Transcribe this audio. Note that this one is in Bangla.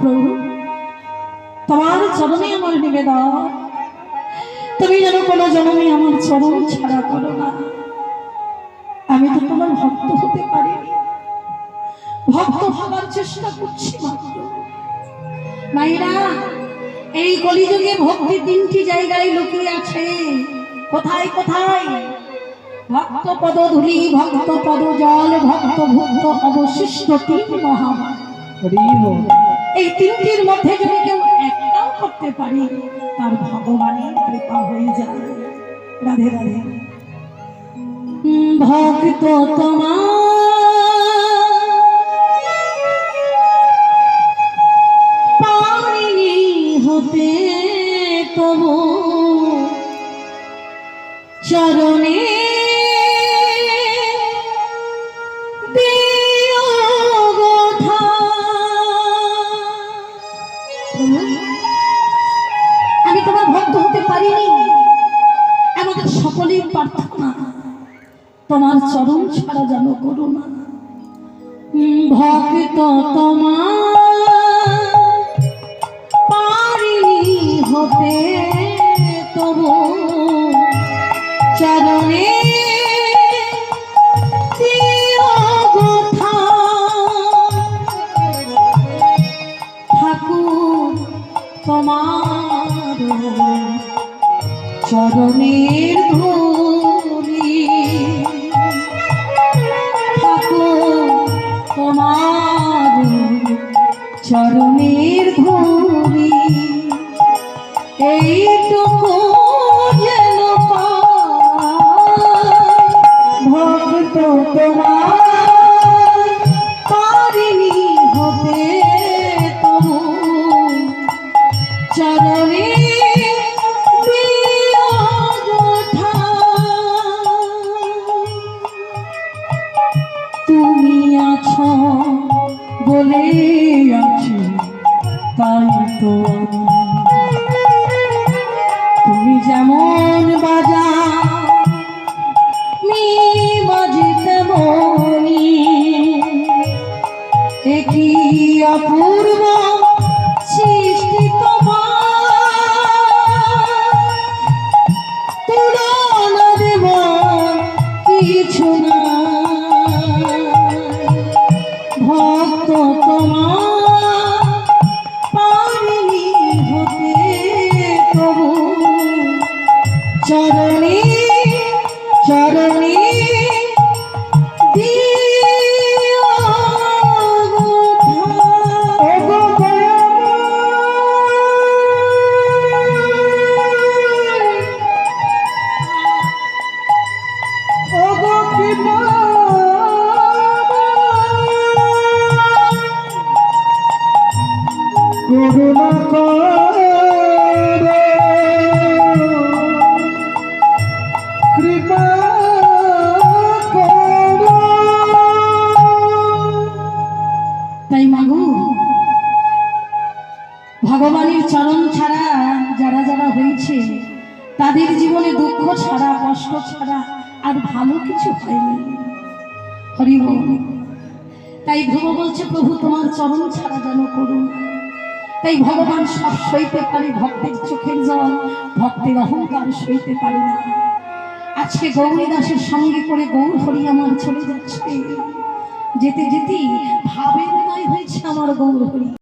প্রভু, তোমার চরণে আমার নিবেদন। তুমি যেন কোনো জনমে আমার চরণ ছাড়া করো না। আমি তো তোমার ভক্ত হতে পারিনি। ভক্ত হবার চেষ্টা করছি মাইরা এই কলিযুগে ভক্তি তিনটি জায়গায় লুকিয়ে আছে। কোথায় কোথায়? ভক্ত পদ ধুলি ভক্ত পদ জল ভক্ত ভক্ত অবশিষ্ট তিন মহামান এই তিনটির মধ্যে যদি কেউ একটাও করতে পারে, তার ভগবানের কৃপা হয়ে যায়। রাধে রাধে। ভক্ত তোমার হতে চরণে সকলের প্রার্থনা তোমার চরণ ছাড়া যেন করো না ভক্ত তোমার হতে তবু চরণে। ঠাকুর তোমার চরণের ধুলি ঠাকুর তোমার চরণের ধুলি এইটুকু যেন ভক্ত তোমার আছি তাই তো তুমি যেমন বাজা মি বাজি তেমনি একই অপূর্ব তাই মাগু, ভগবানের চরণ ছাড়া যারা যারা হয়েছে, তাদের জীবনে দুঃখ ছাড়া, কষ্ট ছাড়া আর ভালো কিছু হয়নি হরি। তাই ধ্রুব বলছে, প্রভু, তোমার চরণ ছাড়া যেন করুন তাই ভগবান সব সইতে পারে, ভক্তের চোখের জল, ভক্তের অহংকার সইতে পারে না। আজকে গৌরী দাসের সঙ্গে করে গৌর হরি আমার চলে যাচ্ছে। যেতে যেতে ভাবের নয় হয়েছে আমার গৌর হরি।